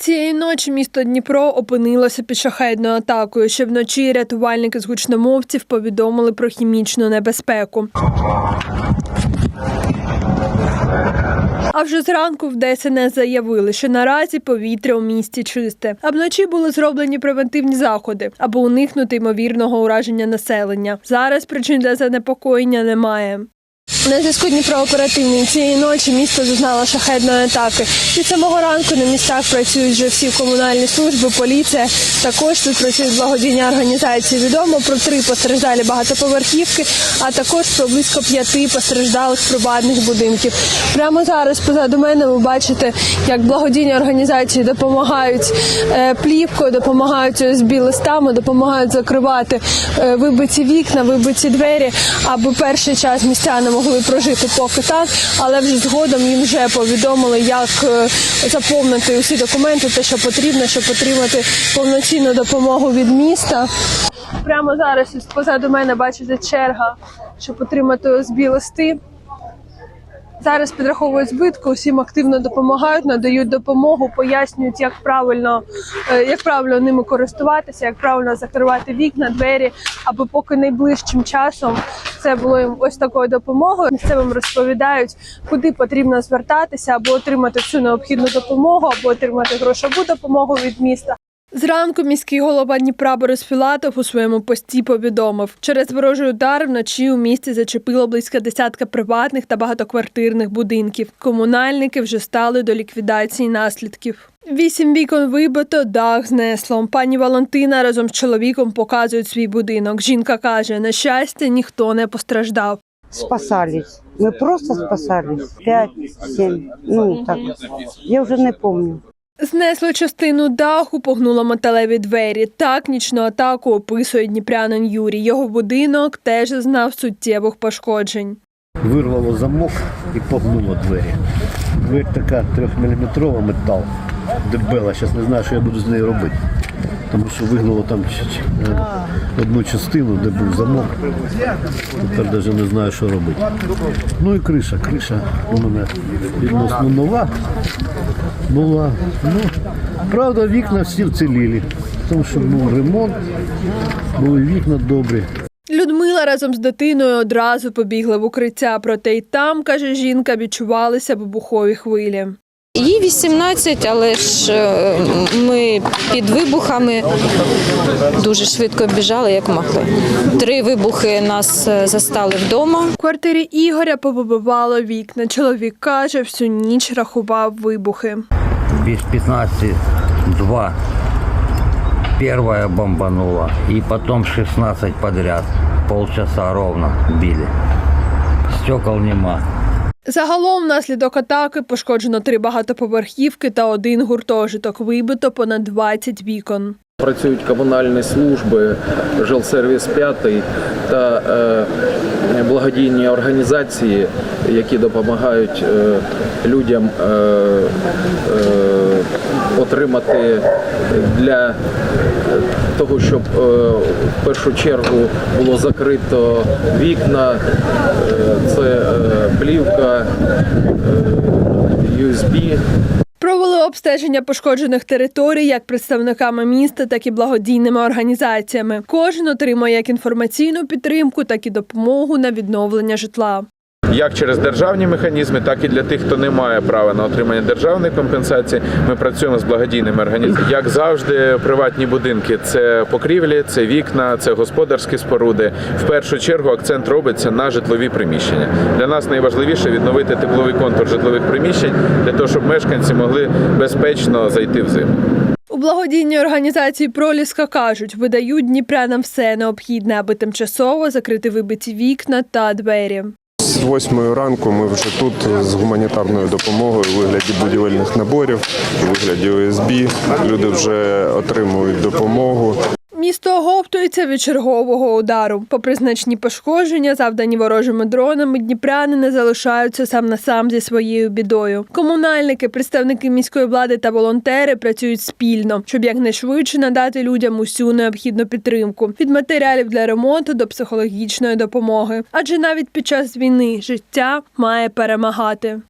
Цієї ночі місто Дніпро опинилося під шахедною атакою. Ще вночі рятувальники з гучномовців повідомили про хімічну небезпеку. А вже зранку в ДСНС заявили, що наразі повітря у місті чисте. А вночі були зроблені превентивні заходи, аби уникнути ймовірного ураження населення. Зараз причин для занепокоєння немає. На зв'язку Дніпро оперативний цієї ночі місто зазнало шахедної атаки. Від самого ранку на містах працюють вже всі комунальні служби, поліція. Також тут працюють благодійні організації. Відомо про три постраждалі багатоповерхівки, а також про близько п'яти постраждалих приватних будинків. Прямо зараз позаду мене ви бачите, як благодійні організації допомагають е, плівкою, допомагають ОСБ листами, допомагають закривати е, вибиті вікна, вибиті двері, аби перший час містяни могли прожити поки так, але вже згодом їм вже повідомили, як е, заповнити усі документи, те, що потрібно, щоб отримати повноцінну допомогу від міста. Прямо зараз позаду мене бачите черга, щоб отримати ОСБ листи. Зараз підраховують збитку, усім активно допомагають, надають допомогу, пояснюють, як правильно, е, як правильно ними користуватися, як правильно закривати вікна, двері, аби поки найближчим часом це було їм ось такою допомогою. Місцевим розповідають, куди потрібно звертатися, аби отримати всю необхідну допомогу, або отримати грошову допомогу від міста. Зранку міський голова Дніпра Борис Філатов у своєму пості повідомив, через ворожий удар вночі у місті зачепило близько десятка приватних та багатоквартирних будинків. Комунальники вже стали до ліквідації наслідків. Вісім вікон вибито, дах знесло. Пані Валентина разом з чоловіком показують свій будинок. Жінка каже: на щастя, ніхто не постраждав. спасались. Мы просто спасались. Пять, семь, ну так. Я уже не помню. Знесло частину даху, погнуло металеві двері. Так нічну атаку описує дніпрянин Юрій. Його будинок теж зазнав суттєвих пошкоджень. Вирвало замок і погнуло двері. Дверь така трьохміліметрова метал. Дебела, зараз не знаю, що я буду з нею робити. Тому що вигнуло там е, одну частину, де був замок. Тепер навіть не знаю, що робити. Ну і криша. Криша у мене відносно нова. Була. Ну, правда, вікна всі вцілілі. Тому що був ремонт, були вікна добрі. Людмила разом з дитиною одразу побігла в укриття, проте й там, каже жінка, відчувалися вибухові хвилі. Їй 18, але ж е, ми під вибухами дуже швидко біжали, як могли. Три вибухи нас е, застали вдома. В квартирі Ігоря повибивало вікна. Чоловік каже, всю ніч рахував вибухи. без 15 два. Первая бомбанула, и потом 16 подряд. Полчаса ровно били. Стекол нема. Загалом внаслідок атаки пошкоджено три багатоповерхівки та один гуртожиток. Вибито понад 20 вікон. Працюють комунальні служби, жилсервіс 5 та е, благодійні організації, які допомагають е, людям е, отримати для того, щоб е, в першу чергу було закрито вікна, е, це е, плівка, USB. Провели обстеження пошкоджених територій як представниками міста, так і благодійними організаціями. Кожен отримує як інформаційну підтримку, так і допомогу на відновлення житла. Як через державні механізми, так і для тих, хто не має права на отримання державної компенсації. Ми працюємо з благодійними організаціями. Як завжди, приватні будинки це покрівлі, це вікна, це господарські споруди. В першу чергу акцент робиться на житлові приміщення. Для нас найважливіше відновити тепловий контур житлових приміщень для того, щоб мешканці могли безпечно зайти в зиму. У благодійній організації Проліска кажуть, видають дніпрянам все необхідне, аби тимчасово закрити вибиті вікна та двері. З восьмої ранку ми вже тут з гуманітарною допомогою у вигляді будівельних наборів, у вигляді ОСБ. Люди вже отримують допомогу. Місто оговтується від чергового удару. Попри значні пошкодження, завдані ворожими дронами, дніпряни не залишаються сам на сам зі своєю бідою. Комунальники, представники міської влади та волонтери працюють спільно, щоб якнайшвидше надати людям усю необхідну підтримку від матеріалів для ремонту до психологічної допомоги. Адже навіть під час війни життя має перемагати.